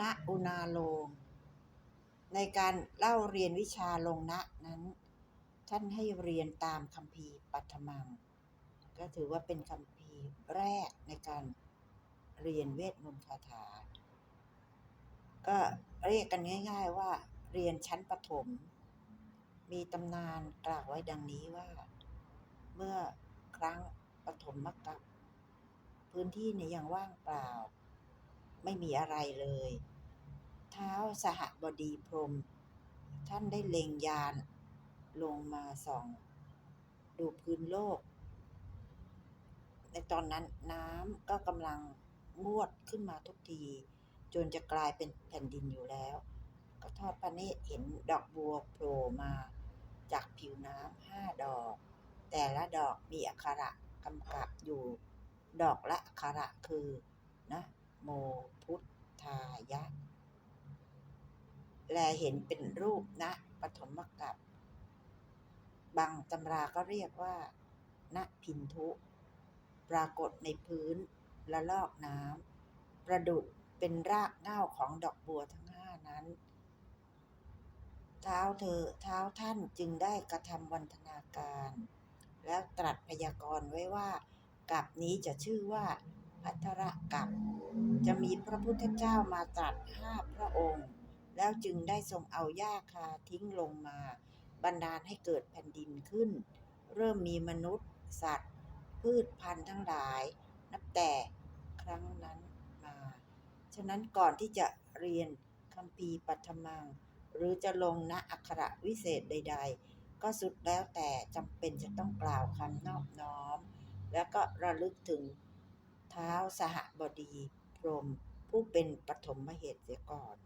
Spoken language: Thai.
ณอุณาโลม ในการเล่าเรียนวิชาลงณนั้น ท่านให้เรียนตามคัมภีปัทมัง ก็ถือว่าเป็นคัมภีแรกในการเรียนเวทมนต์คาถา ก็เรียกกันง่าย ๆว่าเรียนชั้นประถมมีตำนานกล่าวไว้ดังนี้ว่า เมื่อครั้งปฐมมกับ พื้นที่เนี่ยยังว่างเปล่า ไม่มีอะไรเลย เท้าสหบดีพรหมท่านได้เล็งยานลงมาส่อง ดูพื้นโลก ในตอนนั้นน้ำก็กำลังงวดขึ้นมาทุกที จนจะกลายเป็นแผ่นดินอยู่แล้ว ก็ทอดพระเนตรเห็นดอกบัวโผล่มาจากผิวน้ำห้าดอก แต่ละดอกมีอักขระกำกับอยู่ ดอกละอักขระคือนะ โมพุทธายะ แลเห็นเป็นรูปนะปฐมกับบางตำราก็เรียกว่าณพินทุ ปรากฏในพื้นละลอกน้ำประดุดเป็นรากเง้าของดอกบัวทั้งห้านั้น เท้าเธอเท้าท่านจึงได้กระทำวันธนาการ แล้วตรัสพยากรณ์ไว้ว่ากับนี้จะชื่อว่าพัทรกับ จะมีพระพุทธเจ้ามาตรัสห้าพระองค์ แล้วจึงได้ทรงเอาหญ้าคาทิ้งลงมา บันดาลให้เกิดแผ่นดินขึ้น เริ่มมีมนุษย์ สัตว์ พืชพันธุ์ทั้งหลาย นับแต่ครั้งนั้นมา ฉะนั้นก่อนที่จะเรียนคัมภีปัทมัง หรือจะลงณอักขระวิเศษใด ๆ ก็สุดแล้วแต่จำเป็นจะต้องกล่าวคำนอบน้อม แล้วก็ระลึกถึงเท้าสหบดี พรหมผู้เป็นปฐมเหตุเสียก่อน